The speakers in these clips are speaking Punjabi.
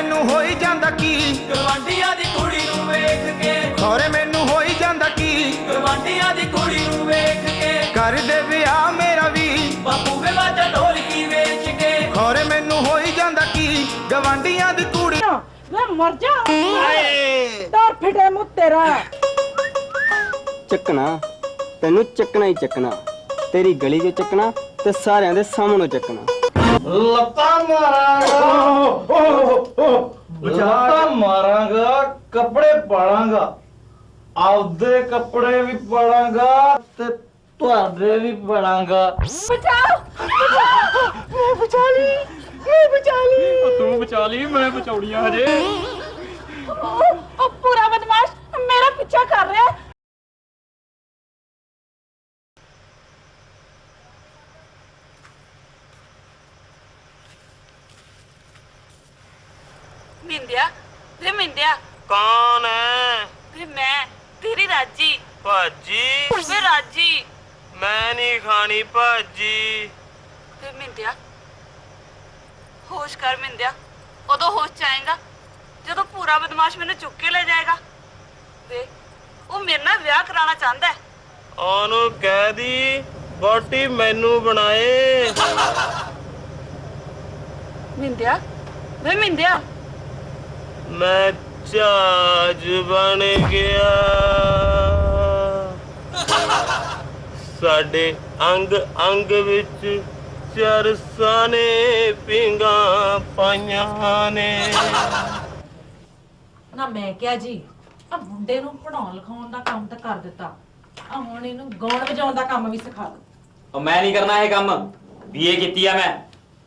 ਖੋਰੇ ਮੈਨੂੰ ਹੋਈ ਜਾਂਦਾ ਕੀ? ਗਵਾਂਢੀਆਂ ਦੀ ਕੁੜੀ ਨੂੰ ਵੇਖ ਕੇ। ਖੋਰੇ ਮੈਨੂੰ ਹੋਈ ਜਾਂਦਾ ਕੀ? ਗਵਾਂਢੀਆਂ ਦੀ ਕੁੜੀ ਨੂੰ ਵੇਖ ਕੇ। ਕਰ ਦੇ ਵਿਆਹ ਮੇਰਾ ਵੀ। ਬਾਪੂ ਵੇ ਵਾਜਾ ਢੋਲਕੀ ਵੇਚ ਕੇ। ਖੋਰੇ ਮੈਨੂੰ ਹੋਈ ਜਾਂਦਾ ਕੀ? ਗਵਾਂਢੀਆਂ ਦੀ ਕੁੜੀ ਵੇ ਮਰ ਜਾ। ਡਰ ਫਿਟੇ ਮੂੰ ਤੇਰਾ। ਚੱਕਣਾ ਤੈਨੂੰ ਚੱਕਣਾ ਹੀ ਚੱਕਣਾ। ਤੇਰੀ ਗਲੀ 'ਚ ਚੱਕਣਾ ਤੇ ਸਾਰਿਆਂ ਦੇ ਸਾਹਮਣੇ ਚੱਕਣਾ। ਲੱਤਾਂ ਮਾਰਾਂਗਾ। ਲੱਤਾਂ ਮਾਰਾਂਗਾ ਕੱਪੜੇ ਪਾਲਾਂਗਾ ਆਪਦੇ ਕੱਪੜੇ ਵੀ ਪਾਲਾਂਗਾ ਤੇ ਤੁਹਾਡੇ ਵੀ ਪਾਲਾਂਗਾ ਬਚਾਓ ਮੈਂ ਬਚਾ ਲਈ ਮੈਂ ਬਚਾ ਲਈ। ਤੂੰ ਬਚਾ ਲਈ ਮੈਂ ਬਚਾਉਣੀ ਆ ਹਜੇ। ਉਹ ਪੂਰਾ ਬਦਮਾਸ਼ ਮੇਰਾ ਪਿੱਛਾ ਕਰ ਰਿਹਾ ਹੈ। ਮਿੰਦਿਆ ਵੇ ਮਿੰਦਿਆ ਕੌਣ ਹੈ ਵੇ ਮੈਂ ਤੇਰੀ ਰਾਜੀ। ਭਾਜੀ? ਵੇ ਰਾਜੀ। ਮੈਂ ਨਹੀਂ ਖਾਣੀ ਭਾਜੀ। ਵੇ ਮਿੰਦਿਆ ਹੋਸ਼ ਕਰ ਮਿੰਦਿਆ। ਉਦੋਂ ਹੋਸ਼ ਚ ਆਏਗਾ ਜਦੋਂ ਪੂਰਾ ਬਦਮਾਸ਼ ਮੈਨੂੰ ਚੁੱਕ ਕੇ ਲੈ ਜਾਏਗਾ। ਵੇ ਉਹ ਮੇਰੇ ਨਾਲ ਵਿਆਹ ਕਰਾਉਣਾ ਚਾਹੁੰਦਾ ਹੈ ਉਹਨੂੰ ਕਹਿ ਦੀ ਬੋਟੀ ਮੈਨੂੰ ਬਣਾਏ। ਮਿੰਦਿਆ ਵੇ ਮਿੰਦਿਆ। ਮੈਂ ਜਹਾਜ਼ ਬਣ ਗਿਆ। ਸਾਡੇ ਅੰਗ ਅੰਗ ਵਿੱਚ ਚਰਸਾਂ ਨੇ ਪਿੰਗਾਂ ਪਾਈਆਂ ਨੇ। ਨਾ ਮੈਂ ਕਿਹਾ ਜੀ ਆ ਮੁੰਡੇ ਨੂੰ ਪੜਾਉਣ ਲਿਖਾਉਣ ਦਾ ਕੰਮ ਤਾਂ ਕਰ ਦਿੱਤਾ। ਆ ਹੁਣ ਇਹਨੂੰ ਗਾਉਣ ਵਜਾਉਣ ਦਾ ਕੰਮ ਵੀ ਸਿਖਾ ਦੋ। ਉਹ ਮੈਂ ਨਹੀਂ ਕਰਨਾ ਇਹ ਕੰਮ। ਬੀਏ ਕੀਤੀ ਆ ਮੈਂ।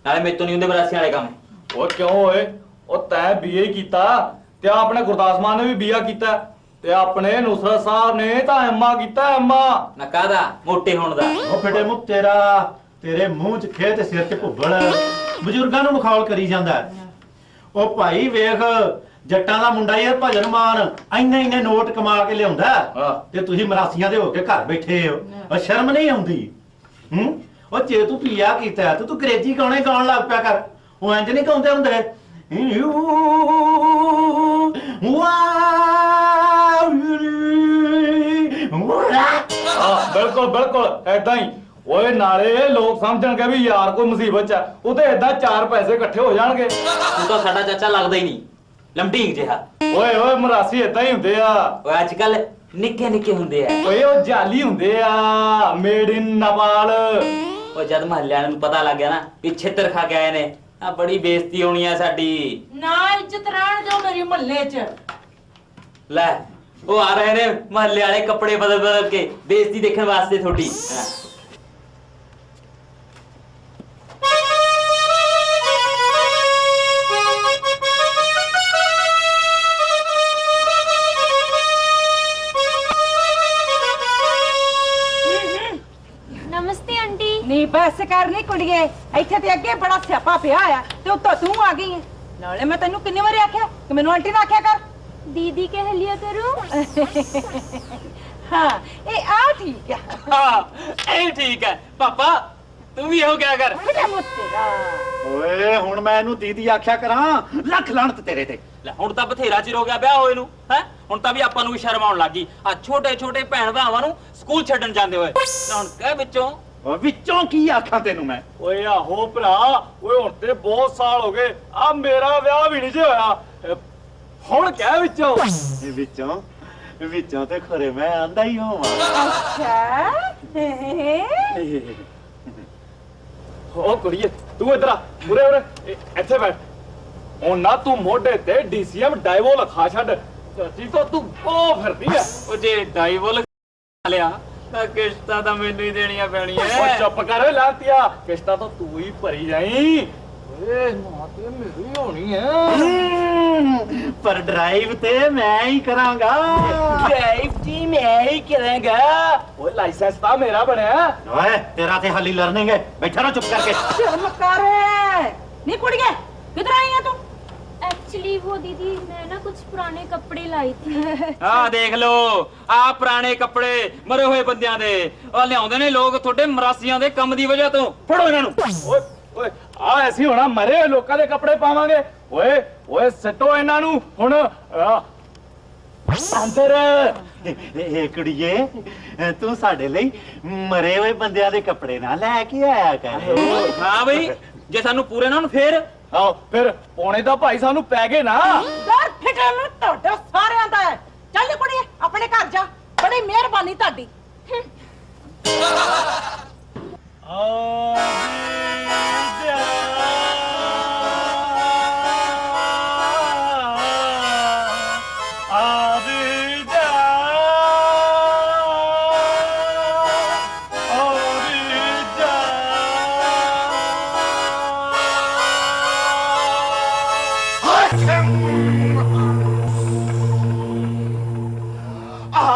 ਨਾਲੇ ਮੇਰੇ ਤੋਂ ਨਹੀਂ ਹੁੰਦੇ ਬਰਾਸੀਆਂ ਵਾਲੇ ਕੰਮ। ਉਹ ਕਿਉਂ ਓਏ? ਉਹ ਤੈਂ ਬੀਏ ਕੀਤਾ। ਤੇ ਆਹ ਆਪਣੇ ਗੁਰਦਾਸ ਮਾਨ ਨੇ ਵੀ ਬੀਆ ਕੀਤਾ ਤੇ ਆਪਣੇ ਨੁਸਰਤ ਸਾਹਿਬ ਨੇ ਤਾਂ ਐਮਆ ਕੀਤਾ ਐਮਆ ਨਾ ਕਾਹਦਾ? ਮੋਟੇ ਹੋਣ ਦਾ। ਉਹ ਫਿੱਟੇ ਮੂੰਹ ਤੇਰਾ ਤੇਰੇ ਮੂੰਹ 'ਚ ਖੇ ਤੇ ਸਿਰ 'ਚ ਭੁੱਬਲ ਬਜ਼ੁਰਗਾਂ ਨੂੰ ਮਖੌਲ ਕਰੀ ਜਾਂਦਾ ਹੈ। ਉਹ ਭਾਈ ਵੇਖ ਜੱਟਾਂ ਦਾ ਮੁੰਡਾ ਯਾਰ ਭਜਨ ਮਾਨ। ਇੰਨੇ ਇੰਨੇ ਨੋਟ ਕਮਾ ਕੇ ਲਿਆਉਂਦਾ ਹੈ। ਹਾਂ। ਤੇ ਤੁਸੀਂ ਮਰਾਸੀਆਂ ਦੇ ਹੋ ਕੇ ਘਰ ਬੈਠੇ ਹੋ। ਉਹ ਸ਼ਰਮ ਨਹੀਂ ਆਉਂਦੀ। ਹੂੰ? ਉਹ ਜੇ ਤੂੰ ਪੀਆ ਕੀਤਾ ਹੈ, ਤੇ ਤੂੰ ਅੰਗਰੇਜ਼ੀ ਗਾਣੇ ਗਾਉਣ ਲੱਗ ਪਿਆ ਕਰ। ਉਹ ਇੰਜ ਨਹੀਂ ਗਾਉਂਦੇ ਹੁੰਦੇ? ਵਾਹ ਹਾਂ ਬਿਲਕੁਲ ਬਿਲਕੁਲ ਐਦਾਂ ਹੀ। ਓਏ ਨਾਲੇ ਲੋਕ ਸਮਝਣਗੇ ਵੀ ਯਾਰ ਕੋਈ ਮੁਸੀਬਤ ਚ ਆ। ਉਹ ਤੇ ਐਦਾਂ ਚਾਰ ਪੈਸੇ ਇਕੱਠੇ ਹੋ ਜਾਣਗੇ। ਤੂੰ ਤਾਂ ਸਾਡਾ ਚਾਚਾ ਲੱਗਦਾ ਹੀ ਨਹੀਂ। ਲੰਬੀਂਗ ਜਿਹਾ। ਓਏ ਓਏ ਮਰਾਸੀ ਐਦਾਂ ਹੀ ਹੁੰਦੇ ਆ। ਓਏ ਅੱਜ ਕੱਲ ਨਿੱਕੇ ਨਿੱਕੇ ਹੁੰਦੇ ਆ। ਓਏ ਉਹ ਜਾਲੀ ਹੁੰਦੇ ਆ। ਮੇਡ ਇਨ ਨੇਪਾਲ ਜਦ ਮਹੱਲਿਆਂ ਨੂੰ ਪਤਾ ਲੱਗ ਗਿਆ ਨਾ ਵੀ ਛਿੱਤਰ ਖਾ ਕੇ ਆਏ ਨੇ। ਆ ਬੜੀ ਬੇਇੱਜ਼ਤੀ ਹੋਣੀ ਆ ਸਾਡੀ ਨਾ ਇੱਜ਼ਤ ਰਹਿਣ ਦਿਓ ਮੇਰੀ ਮੁਹੱਲੇ 'ਚ ਲੈ ਉਹ ਆ ਰਹੇ ਨੇ ਮਹੱਲੇ ਵਾਲੇ ਕੱਪੜੇ ਬਦਲ ਬਦਲ ਕੇ ਬੇਇੱਜ਼ਤੀ ਦੇਖਣ ਵਾਸਤੇ ਤੁਹਾਡੀ ਹਾਂ। ਕਰ ਨੀ ਕੁੜੀਏ। ਇੱਥੇ ਤੇ ਅੱਗੇ ਬੜਾ ਸਿਆਪਾ ਪਿਆ ਆ ਤੇ ਉੱਤੋਂ ਤੂੰ ਆ ਗਈ ਹੈ ਨਾਲੇ ਮੈਂ ਤੈਨੂੰ ਕਿੰਨੇ ਵਾਰੀ ਆਖਿਆ ਕਿ ਮੈਨੂੰ ਆਂਟੀ ਨਾ ਆਖਿਆ ਕਰ। ਦੀਦੀ ਕਹਿ ਲਿਆ ਕਰੂੰ ਹਾਂ ਇਹ ਆ ਠੀਕ ਆ। ਹਾਂ ਇਹ ਠੀਕ ਹੈ ਪਾਪਾ ਤੂੰ ਵੀ ਇਹੋ ਕਿਆ ਕਰ। ਮੁੱਤੇਰਾ ਓਏ ਹੁਣ ਮੈਂ ਇਹਨੂੰ ਦੀਦੀ ਆਖਿਆ ਕਰਾਂ ਲੱਖ ਲਾਣਤ ਤੇਰੇ ਤੇ। ਲੈ ਹੁਣ ਤਾਂ ਬਥੇਰਾ ਚਿਰ ਹੋ ਗਿਆ ਵਿਆਹ ਹੋਏ ਨੂੰ ਹੈ? ਹੁਣ ਤਾਂ ਵੀ ਆਪਾਂ ਨੂੰ ਵੀ ਸ਼ਰਮ ਆਉਣ ਲੱਗੀ ਆ ਛੋਟੇ ਛੋਟੇ ਭੈਣ ਭਰਾਵਾਂ ਨੂੰ ਸਕੂਲ ਛੱਡਣ ਜਾਂਦੇ ਹੋਏ। ਤਾਂ ਹੁਣ ਕਹਿ ਵਿੱਚੋਂ ਵਿੱਚੋਂ ਕੀ ਆਖਾਂ ਤੈਨੂੰ ਮੈਂ? ਓਏ ਆਹੋ ਭਰਾ ਓਏ ਹੁਣ ਤੇ ਬਹੁਤ ਸਾਲ ਹੋ ਗਏ। ਆ ਮੇਰਾ ਵਿਆਹ ਵੀ ਨਹੀਂ ਜੇ ਹੋਇਆ। ਹੁਣ ਕਹਿ ਵਿੱਚੋਂ। ਇਹ ਵਿੱਚੋਂ? ਵਿੱਚੋਂ ਤੇ ਖਰੇ ਮੈਂ ਆਂਦਾ ਹੀ ਹੋਵਾਂ। ਅੱਛਾ। ਓ ਕੁੜੀਏ ਤੂੰ ਇਧਰ ਆ। ਉਰੇ ਉਰੇ ਇੱਥੇ ਬੈਠ। ਹੁਣ ਨਾ ਤੂੰ ਮੋਢੇ ਤੇ ਡੀਸੀਐਮ ਡਾਈਵੋ ਲਖਾ ਛੱਡ। ਚਾਚੀ ਤੋਂ ਤੂੰ ਉਹ ਫਿਰਦੀ ਆ। ਉਹ ਜੇ ਡਾਈਵਲ ਲਿਆ ਤਾਂ ਕਿਸ਼ਤਾਂ ਤਾਂ ਮੈਨੂੰ ਹੀ ਦੇਣੀਆਂ ਪੈਣੀਆਂ। ਓ ਚੁੱਪ ਕਰ ਓਏ ਲਾਤੀਆ ਕਿਸ਼ਤਾ ਤਾਂ ਤੂੰ ਹੀ ਭਰੀ ਜਾਈ। ਓਏ ਮਾਂ ਤੇ ਮੇਰੀ ਹੋਣੀ ਐ ਪਰ ਡਰਾਈਵ ਤੇ ਮੈਂ ਹੀ ਕਰਾਂਗਾ। ਡਰਾਈਵ ਜੀ ਮੈਂ ਹੀ ਕਰਾਂਗਾ। ਓਏ ਲਾਇਸੈਂਸ ਤਾਂ ਮੇਰਾ ਬਣਿਆ। ਓਏ ਤੇਰਾ ਤੇ ਹਾਲੀ ਲਰਨਿੰਗ ਹੈ। ਬੈਠਾ ਨਾ ਚੁੱਪ ਕਰਕੇ। ਸ਼ਰਮ ਕਰ। ਨੀ ਕੁੜੀਏ ਕਿੱਧਰ ਆਈ ਆ ਤੂੰ? एक्चुअली वो दीदी मैं ना कुछ पुराने कपड़े लाई थी ਆਹ ਦੇਖ ਲੋ ਆ ਪੁਰਾਣੇ ਕੱਪੜੇ ਮਰੇ ਹੋਏ ਬੰਦਿਆਂ ਦੇ ਆ ਲਿਆਉਂਦੇ ਨੇ ਲੋਕ ਤੁਹਾਡੇ ਮਰਾਸੀਆਂ ਦੇ ਕੰਮ ਦੀ ਵਜ੍ਹਾ ਤੋਂ ਫੜੋ ਇਹਨਾਂ ਨੂੰ ਓਏ ਓਏ ਆ ਅਸੀਂ ਹੋਣਾ ਮਰੇ ਹੋਏ ਲੋਕਾਂ ਦੇ ਕੱਪੜੇ ਪਾਵਾਂਗੇ ਓਏ ਓਏ ਸੱਟੋ ਇਹਨਾਂ ਨੂੰ ਹੁਣ ਆ, ਅੰਦਰ ਇਹ ਕੁੜੀਏ ਤੂੰ ਸਾਡੇ ਲਈ ਮਰੇ ਹੋਏ ਬੰਦਿਆਂ ਦੇ ਕੱਪੜੇ ਨਾ ਲੈ ਕੇ ਆਇਆ ਕਰ ਹਾਂ ਬਈ ਜੇ ਸਾਨੂੰ ਪੂਰੇ ਨਾ ਹੋਣ ਫੇਰ ਆਓ ਫਿਰ ਪੌਣੇ ਦਾ ਭਾਈ ਸਾਨੂੰ ਪੈ ਗਏ ਨਾ। ਦਰ ਫਿਕਰ ਨੂੰ ਤੁਹਾਡਾ ਸਾਰਿਆਂ ਦਾ ਹੈ। ਚੱਲ ਕੁੜੀਏ ਆਪਣੇ ਘਰ ਜਾ। ਬੜੀ ਮਿਹਰਬਾਨੀ ਤੁਹਾਡੀ। ਆ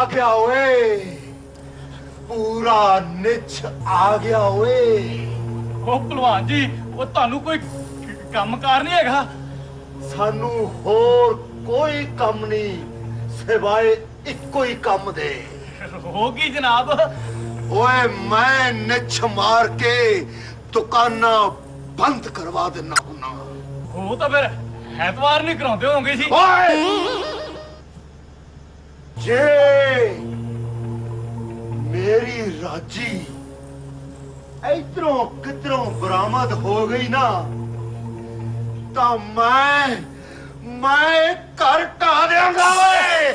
ਗਿਆ ਓਏ ਪੂਰਾ ਨਿਚ ਆ ਗਿਆ ਓਏ ਉਹ ਭਲਵਾਨ ਜੀ ਉਹ ਤੁਹਾਨੂੰ ਕੋਈ ਕੰਮਕਾਰ ਨਹੀਂ ਹੈਗਾ ਸਾਨੂੰ ਹੋਰ ਕੋਈ ਕੰਮ ਨਹੀਂ ਸਿਵਾਏ ਇੱਕੋ ਹੀ ਕੰਮ ਦੇ ਹੋ ਗਈ ਜਨਾਬ ਓਏ ਮੈਂ ਨਿਛ ਮਾਰ ਕੇ ਦੁਕਾਨਾਂ ਬੰਦ ਕਰਵਾ ਦਿੰਨਾ ਹੁੰਨਾ ਉਹ ਤਾਂ ਫਿਰ ਐਤਵਾਰ ਨਹੀਂ ਕਰਾਉਂਦੇ ਜੀ। ਓਏ! ਜੇ ਮੇਰੀ ਰਾਜੀ ਇਧਰੋਂ ਕਿਧਰੋਂ ਬਰਾਮਦ ਹੋ ਗਈ ਨਾ ਤਾਂ ਮੈਂ ਮੈਂ ਘਰ ਢਾ ਦਿਆਂਗਾ ਓਏ!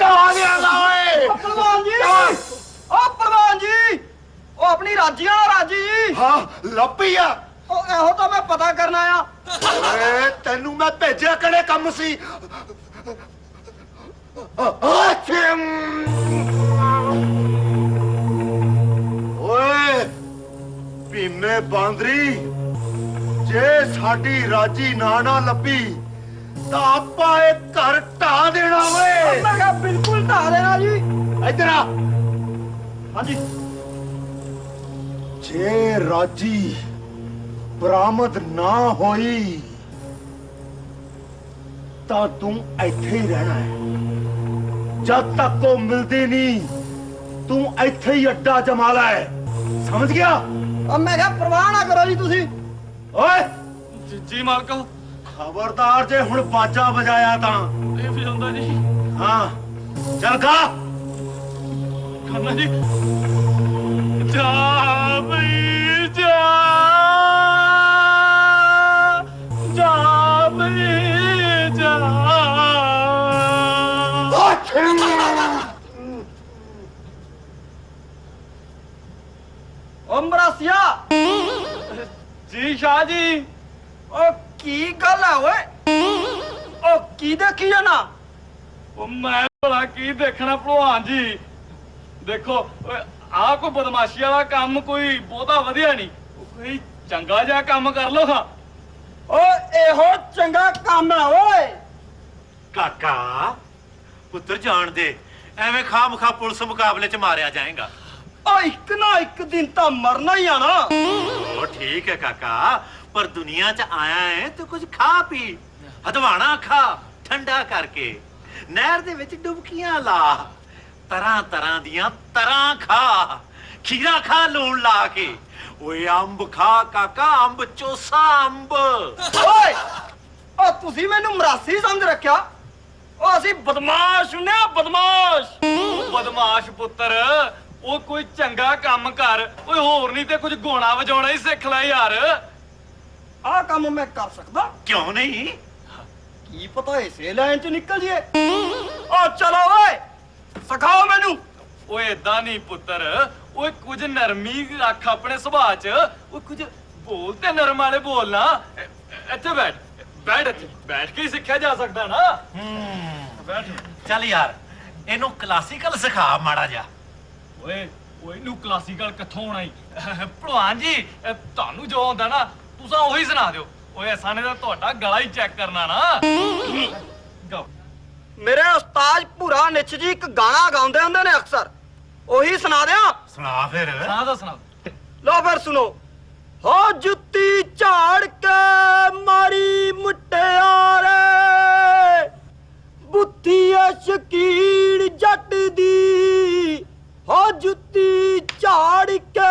ਢਾ ਦਿਆਂਗਾ ਓਏ! ਪ੍ਰਧਾਨ ਜੀ! ਓ ਪ੍ਰਧਾਨ ਜੀ! ਉਹ ਆਪਣੀ ਰਾਜੀ ਰਾਜੀ! ਹਾਂ ਲੱਭੀ ਆ। ਉਹ ਇਹੋ ਤਾਂ ਮੈਂ ਪਤਾ ਕਰਨ ਆਇਆ। ਓਏ ਤੈਨੂੰ ਮੈਂ ਭੇਜਿਆ ਕਿਹੜੇ ਕੰਮ ਸੀ? ਆਚਮ ਓਏ ਭੀਮੇ ਬਾਂਦਰੀ ਜੇ ਸਾਡੀ ਰਾਜੀ ਨਾ ਨਾ ਲੱਭੀ ਤਾਂ ਆਪਾਂ ਇਹ ਘਰ ਢਾ ਦੇਣਾ ਓਏ। ਮੈਂ ਕਿਹਾ ਬਿਲਕੁਲ ਢਾ ਦੇਣਾ ਜੀ। ਇੱਧਰ ਆ। ਹਾਂਜੀ। ਜੇ ਰਾਜੀ ਬਰਾਮਦ ਨਾ ਹੋਈ ਤਾਂ ਤੂੰ ਇੱਥੇ ਹੀ ਰਹਿਣਾ ਹੈ। ਜਦ ਤੱਕ ਉਹ ਮਿਲਦੀ ਨਹੀਂ ਤੂੰ ਇੱਥੇ ਹੀ ਅੱਡਾ ਜਮਾ ਲੈ ਸਮਝ ਗਿਆ? ਉਹ ਮੈਂ ਕਿਹਾ ਪਰਵਾਹ ਨਾ ਕਰੋ ਜੀ ਤੁਸੀਂ। ਓਏ! ਜੀ- ਮਾਲਕ। ਖਬਰਦਾਰ ਜੇ ਹੁਣ ਬਾਜਾ ਵਜਾਇਆ ਤਾਂ। ਇਹ ਵੀ ਹੁੰਦਾ ਜੀ। ਹਾਂ ਚੱਲ ਗਾ ਖਾਨਾ ਜੀ। ਜਾ ਬਈ ਜਾ। ਸ਼ਾਹ ਜੀ। ਉਹ ਕੀ ਗੱਲ ਹੈ ਓਏ? ਉਹ ਕੀ ਦੇਖੀ ਜਾਣਾ ਉਹ ਮੈਂ ਭਲਾ ਕੀ ਦੇਖਣਾ ਭਲਵਾਨ ਜੀ? ਦੇਖੋ ਆ ਕੋਈ ਬਦਮਾਸ਼ੀ ਵਾਲਾ ਕੰਮ ਕੋਈ ਬਹੁਤਾ ਵਧੀਆ ਨਹੀਂ। ਕੋਈ ਚੰਗਾ ਜਿਹਾ ਕੰਮ ਕਰ ਲਓ ਹਾਂ। ਓ ਇਹੋ ਚੰਗਾ ਕੰਮ ਹੈ ਓਏ। ਕਾਕਾ ਪੁੱਤਰ ਜਾਣ ਦੇ। ਐਵੇਂ ਖਾਮਖਾ ਪੁਲਿਸ ਮੁਕਾਬਲੇ 'ਚ ਮਾਰਿਆ ਜਾਏਗਾ। ਓ ਇੱਕ ਨਾ ਇੱਕ ਦਿਨ ਤਾਂ ਮਰਨਾ ਹੀ ਆ ਨਾ। ਉਹ ਠੀਕ ਹੈ ਕਾਕਾ ਪਰ ਦੁਨੀਆ 'ਚ ਆਇਆ ਹੈ ਤੂੰ ਕੁਝ ਖਾ ਪੀ। ਹਦਵਾਣਾ ਖਾ ਠੰਡਾ ਕਰਕੇ। ਨਹਿਰ ਦੇ ਵਿੱਚ ਡੁਬਕੀਆਂ ਲਾ। ਤਰ੍ਹਾਂ ਤਰ੍ਹਾਂ ਦੀਆਂ ਤਰ੍ਹਾਂ ਖਾ। ਖੀਰਾ ਖਾ ਲੂਣ ਲਾ ਕੇ। ਓਏ ਅੰਬ ਖਾ ਕਾਕਾ ਅੰਬ ਚੋਸਾ ਅੰਬ। ਓਏ ਓ ਤੁਸੀਂ ਮੈਨੂੰ ਮਰਾਸੀ ਸਮਝ ਰੱਖਿਆ? ਓ ਅਸੀਂ ਬਦਮਾਸ਼ ਹੁੰਨੇ ਆ ਬਦਮਾਸ਼। ਉਹ ਬਦਮਾਸ਼ ਪੁੱਤਰ ਉਹ ਕੋਈ ਚੰਗਾ ਕੰਮ ਕਰ। ਓਏ ਹੋਰ ਨਹੀਂ ਤੇ ਕੁਝ ਗੋਣਾ ਵਜਾਉਣਾ ਹੀ ਸਿੱਖ ਲੈ ਯਾਰ। ਆਹ ਕੰਮ ਮੈਂ ਕਰ ਸਕਦਾ। ਕਿਉਂ ਨਹੀਂ? ਕੀ ਪਤਾ ਇਸੇ ਲਾਈਨ ਚ ਨਿਕਲ ਜੀਏ। ਓ ਚਲੋ ਓਏ ਸਿਖਾਓ ਮੈਨੂੰ। ਓਏ ਏਦਾਂ ਨਹੀਂ ਪੁੱਤਰ। ਓਏ ਕੁਝ ਨਰਮੀ ਰੱਖ ਆਪਣੇ ਸੁਭਾਅ 'ਚ। ਓਏ ਕੁਝ ਬੋਲ ਤੇ ਨਰਮ ਵਾਲੇ ਬੋਲਣਾ ਇੱਥੇ ਬੈਠ ਬੈਠ ਇੱਥੇ। ਬੈਠ ਕੇ ਹੀ ਸਿੱਖਿਆ ਜਾ ਸਕਦਾ ਨਾ। ਬੈਠ। ਚੱਲ ਯਾਰ ਇਹਨੂੰ ਕਲਾਸੀਕਲ ਸਿਖਾ ਮਾੜਾ ਜਾ ਓਏ ਓਏ ਨੂੰ ਕਲਾਸੀਕਲ ਕਿੱਥੋਂ ਆਉਣਾ ਈ। ਭਲਵਾਨ ਜੀ ਇਹ ਤੁਹਾਨੂੰ ਜੋ ਆਉਂਦਾ ਨਾ ਤੁਸੀਂ ਉਹੀ ਸੁਣਾ ਦਿਓ। ਓਏ ਸਾਨੇ ਦਾ ਤੁਹਾਡਾ ਗਲਾ ਹੀ ਚੈੱਕ ਕਰਨਾ ਨਾ। ਗਾਓ। ਮੇਰੇ ਉਸਤਾਦ ਭੂਰਾ ਨਿੱਛ ਜੀ ਇੱਕ ਗਾਣਾ ਗਾਉਂਦੇ ਹੁੰਦੇ ਨੇ ਅਕਸਰ। ਉਹੀ ਸੁਣਾ ਦਿਆਂ ਸੁਣਾ ਫਿਰ। ਸੁਣਾ ਦੋ ਸੁਣਾ ਦਿਓ। ਲਓ ਫਿਰ ਸੁਣੋ। ਹੋ ਜੁੱਤੀ ਝਾੜ ਕੇ ਮਾਰੀ ਮੁਟਿਆਰੇ। ਬੁੱਧੀ ਐ ਸ਼ਕੀਰ ਜੱਟ ਦੀ ਹੋ ਜੁੱਤੀ ਝਾੜ ਕੇ।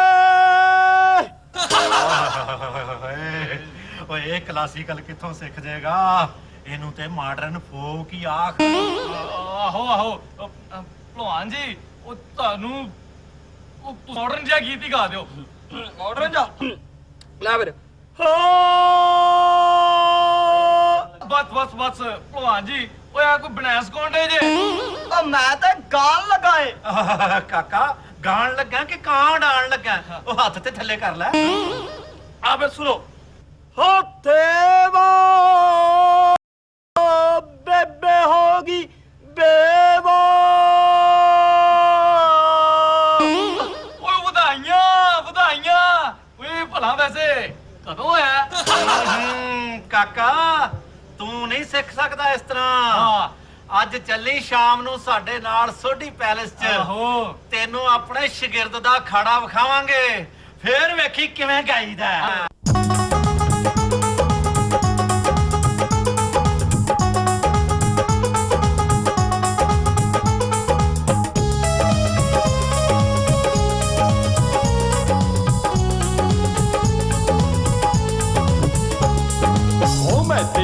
ਓਏ ਕਲਾਸੀਕਲ ਕਿੱਥੋਂ ਸਿੱਖ ਜਾਏਗਾ? ਇਹਨੂੰ ਤੇ ਮਾਡਰਨ ਫੋਕ ਹੀ ਆਖ। ਆਹੋ ਆਹੋ ਭਲਵਾਨ ਜੀ, ਉਹ ਤੁਹਾਨੂੰ ਉਹ ਮਾਡਰਨ ਜਿਹਾ ਗੀਤ ਹੀ ਗਾ ਦਿਓ। ਮਾਡਰਨ ਜਾ ਲੈ ਫਿਰ ਬਸ ਬਸ ਬਸ, ਭਲਵਾਨ ਜੀ, ਓਏ ਆ ਕੋਈ ਬਨੈਸ ਕੌਂਡੇ ਜੇ? ਉਹ ਮੈਂ ਤੇ ਗਾਲ ਲਗਾਏ। ਆਹ, ਕਾਕਾ ਗਾਣ ਲੱਗਾ ਕਿ ਕਾਂ ਡਾਣ ਲੱਗਾ ਉਹ ਹੱਥ ਤੇ ਥੱਲੇ ਕਰ ਲੈ। ਆ ਫਿਰ ਸੁਣੋ। ਹੋ ਤੇਵਾ ਬੇਬੇ ਹੋਗੀ ਬੇਵਾ। ਓਏ ਵਧਾਈਆਂ ਵਧਾਈਆਂ। ਓਏ ਭਲਾ ਵੈਸੇ ਕਦੋਂ ਹੋਇਆ ਹਮ, ਕਾਕਾ ਤੂੰ ਨਹੀਂ ਸਿੱਖ ਸਕਦਾ ਇਸ ਤਰ੍ਹਾਂ। ਹਾਂ। ਅੱਜ ਚੱਲੀ ਸ਼ਾਮ ਨੂੰ ਸਾਡੇ ਨਾਲ ਸੋਢੀ ਪੈਲੇਸ 'ਚ। ਆਹੋ। ਤੈਨੂੰ ਆਪਣੇ ਸ਼ਾਗਿਰਦ ਦਾ ਖਾੜਾ ਵਿਖਾਵਾਂਗੇ। ਫੇਰ ਵੇਖੀ ਕਿਵੇਂ ਗਾਈਦਾ।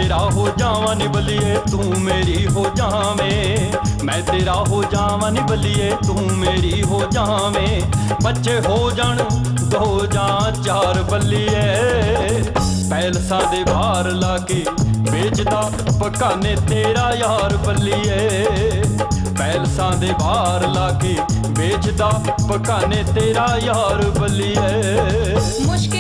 ਤੇਰਾ ਹੋ ਜਾਵਾਂ ਨੀ ਬਲੀਏ ਤੂੰ ਮੇਰੀ ਹੋ ਜਾਵੇਂ। ਮੈਂ ਤੇਰਾ ਹੋ ਜਾਵਾਂ ਨੀ ਬਲੀਏ ਤੂੰ ਮੇਰੀ ਹੋ ਜਾਵੇਂ। ਬੱਚੇ ਹੋ ਜਾਣ, ਦੋ ਜਾਂ ਚਾਰ ਬੱਲੀਏ। ਪੈਲਸਾਂ ਦੇ ਬਾਹਰ ਲਾ ਕੇ ਵੇਚਦਾ ਪਕਾਨੇ ਤੇਰਾ ਯਾਰ ਬੱਲੀਏ। ਪੈਲਸਾਂ ਦੇ ਬਾਹਰ ਲਾ ਕੇ ਵੇਚਦਾ ਪਕਾਨੇ ਤੇਰਾ ਯਾਰ ਬੱਲੀਏ। ਮੁਸ਼ਕਿਲ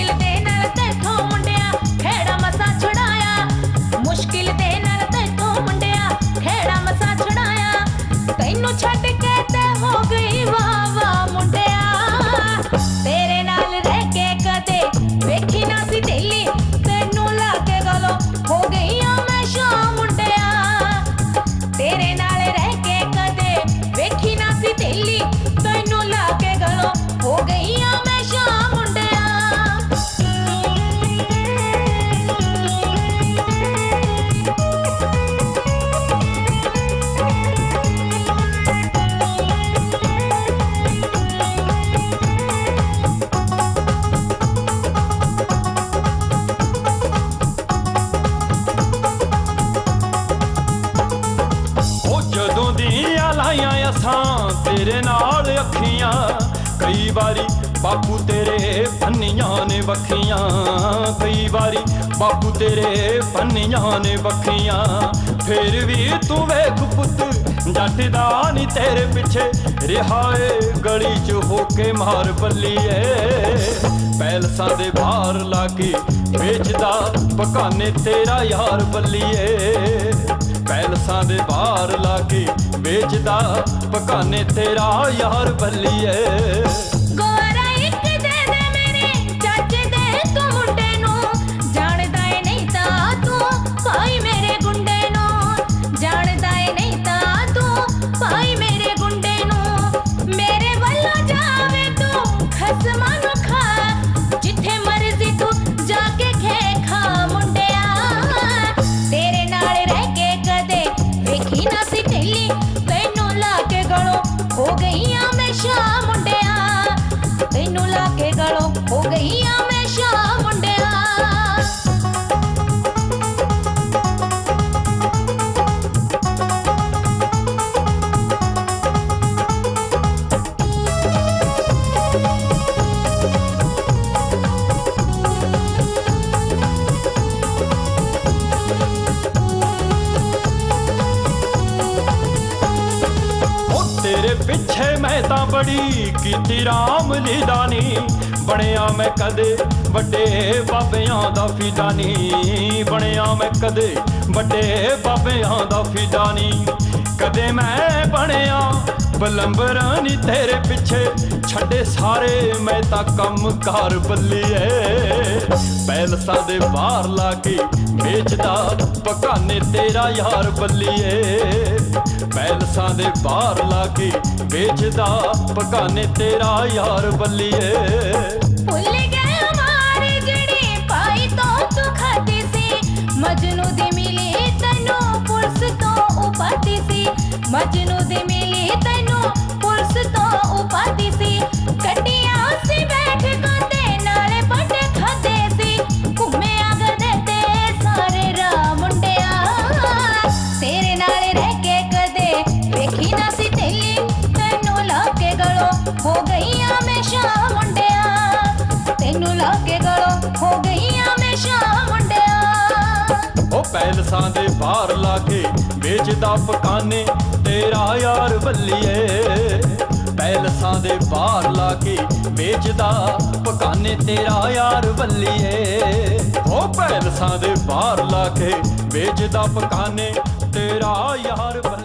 ਵੱਖੀਆਂ ਕਈ ਵਾਰੀ ਬਾਪੂ ਤੇਰੇ ਪੰਨੀਆਂ ਨੇ ਵੱਖੀਆਂ ਫਿਰ ਵੀ ਤੂੰ ਵੇਖ ਪੁੱਤ, ਜੱਟ ਦਾ ਨਹੀਂ ਤੇਰੇ ਪਿੱਛੇ। ਰਿਹਾਏ ਗਲੀ 'ਚ ਹੋ ਕੇ ਮਾਰ ਬੱਲੀਏ ਪੈਲਸਾਂ ਦੇ ਬਾਹਰ ਲਾ ਕੇ ਵੇਚਦਾ ਪਕਾਨੇ ਤੇਰਾ ਯਾਰ ਬੱਲੀਏ ਪੈਲਸਾਂ ਦੇ ਬਾਹਰ ਲਾ ਕੇ ਵੇਚਦਾ ਪਕਾਨੇ ਤੇਰਾ ਯਾਰ ਬੱਲੀਏ ਬੜੀ ਕੀਤੀ ਰਾਮ ਲੀਦਾਨੀ ਬਣਿਆ ਮੈਂ ਕਦੇ ਵੱਡੇ ਬਾਬਿਆਂ ਦਾ ਫਿਦਾਨੀ ਬਣਿਆ ਮੈਂ ਕਦੇ ਵੱਡੇ ਬਾਬਿਆਂ ਦਾ ਫਿਦਾਨੀ ਕਦੇ ਮੈਂ ਬਣਿਆ ਬਲੰਬਰਾਂ ਨੀ ਤੇਰੇ ਪਿੱਛੇ। ਛੱਡੇ ਸਾਰੇ ਮੈਂ ਤਾਂ ਕੰਮ ਕਾਰ ਬੱਲੀਏ। ਪੈਲਸਾਂ ਦੇ ਬਾਹਰ ਲਾ ਕੇ ਵੇਚਦਾ ਪਕਾਨੇ ਤੇਰਾ ਯਾਰ ਬੱਲੀਏ। ਪੈਲਸਾਂ ਦੇ ਬਾਹਰ ਲਾ ਕੇ ਵੇਚਦਾ। ਪਕਾਨੇ ਤੇਰਾ ਯਾਰ ਬੱਲੀਏ। ਭੁੱਲ ਗਏ ਹਮਾਰੀ ਜਿਹੜੀ ਪਾਈ ਤੋਂ ਤੂੰ ਖਾਦੀ ਸੀ। ਮਜਨੂ ਦੀ ਮਿਲੀ ਤੈਨੂੰ ਪੁਲਿਸ ਤੋਂ ਉਪਾਤੀ ਸੀ। ਮਜਨੂ ਦੀ ਹੋ ਗਈਆਂ ਮੈਂ ਸ਼ਾਮ ਮੁੰਡਿਆ। ਉਹ ਪੈਲਸਾਂ ਦੇ ਬਾਹਰ ਲਾ ਕੇ ਵੇਚਦਾ ਪਕਾਨੇ, ਤੇਰਾ ਯਾਰ ਬੱਲੀਏ। ਪੈਲਸਾਂ ਦੇ ਬਾਹਰ ਲਾ ਕੇ ਵੇਚਦਾ ਪਕਾਨੇ, ਤੇਰਾ ਯਾਰ ਬੱਲੀਏ। ਉਹ ਪੈਲਸਾਂ ਦੇ ਬਾਹਰ ਲਾ ਕੇ ਵੇਚਦਾ ਪਕਾਨੇ, ਤੇਰਾ ਯਾਰ ਬੱਲੀਏ।